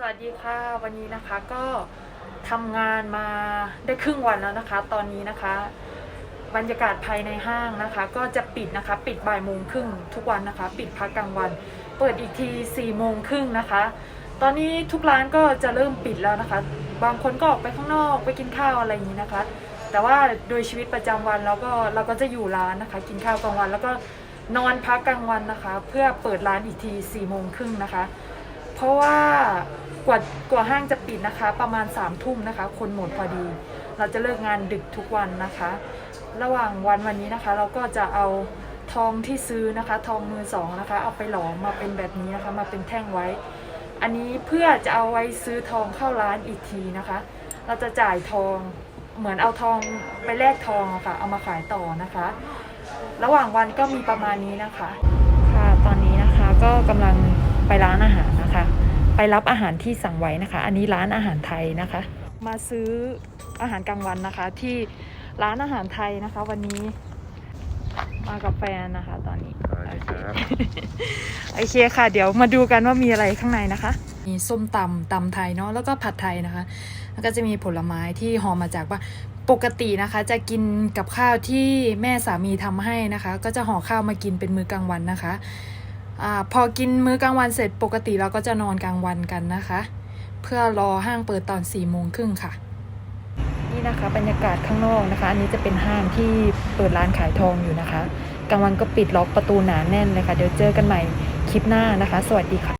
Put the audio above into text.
สวัสดีค่ะ วันนี้นะคะก็ทำงานมาได้ครึ่งวันแล้วนะคะ ตอนนี้นะคะ บรรยากาศภายในห้างนะคะ ก็จะปิดนะคะ ปิดบ่ายโมงครึ่งทุกวันนะคะ ปิดพักกลางวัน เปิดอีกทีสี่โมงครึ่งนะคะ ตอนนี้ทุกร้านก็จะเริ่มปิดแล้วนะคะ บางคนก็ออกไปข้างนอกไปกินข้าวอะไรอย่างนี้นะคะ แต่ว่าโดยชีวิตประจำวันเราก็เราก็จะอยู่ร้านนะคะ กินข้าวกลางวัน แล้วก็นอนพักกลางวันนะคะ เพื่อเปิดร้านอีกทีสี่โมงครึ่งนะคะ เพราะว่ากว่ากว่าห้างจะปิดนะคะ ประมาณ3ามทุ่มนะคะ คนหมดพอดี เราจะเลิกงานดึกทุกวันนะคะ ระหว่างวันวันนี้นะคะ เราก็จะเอาทองที่ซื้อนะคะ ทองมือสองนะคะ เอาไปหลอมมาเป็นแบบนี้นะคะ มาเป็นแท่งไว้ อันนี้เพื่อจะเอาไว้ซื้อทองเข้าร้านอีกทีนะคะ เราจะจ่ายทองเหมือนเอาทองไปแลกทองะค่ะ เอามาขายต่อนะคะ ระหว่างวันก็มีประมาณนี้นะคะ ค่ะตอนนี้นะคะก็กำลังไปร้านอาหาร นะคะ ไปรับอาหารที่สั่งไว้นะคะ อันนี้ร้านอาหารไทยนะคะ มาซื้ออาหารกลางวันนะคะ ที่ร้านอาหารไทยนะคะ วันนี้มากับแฟนนะคะ ตอนนี้สวัสดีครับโอเคค่ะ เดี๋ยวมาดูกันว่ามีอะไรข้างในนะคะ มีส้มตำตำไทยเนาะแล้วก็ผัดไทยนะคะแล้วก็จะมีผลไม้ที่ห่อมาจากว่าปกตินะคะ จะกินกับข้าวที่แม่สามีทำให้นะคะ ก็จะห่อข้าวมากินเป็นมื้อกลางวันนะคะ อพอกินมื้อกลางวันเสร็จปกติเราก็จะนอนกลางวันกันนะคะ เพื่อรอห้างเปิดตอน4ี่โมงครึ่งค่ะ นี่นะคะบรรยากาศข้างนอกนะคะ อันนี้จะเป็นห้างที่เปิดร้านขายทองอยู่นะคะ กลางวันก็ปิดล็อกประตูหนาแน่นเลยค่ะ เดี๋ยวเจอกันใหม่คลิปหน้านะคะ สวัสดีค่ะ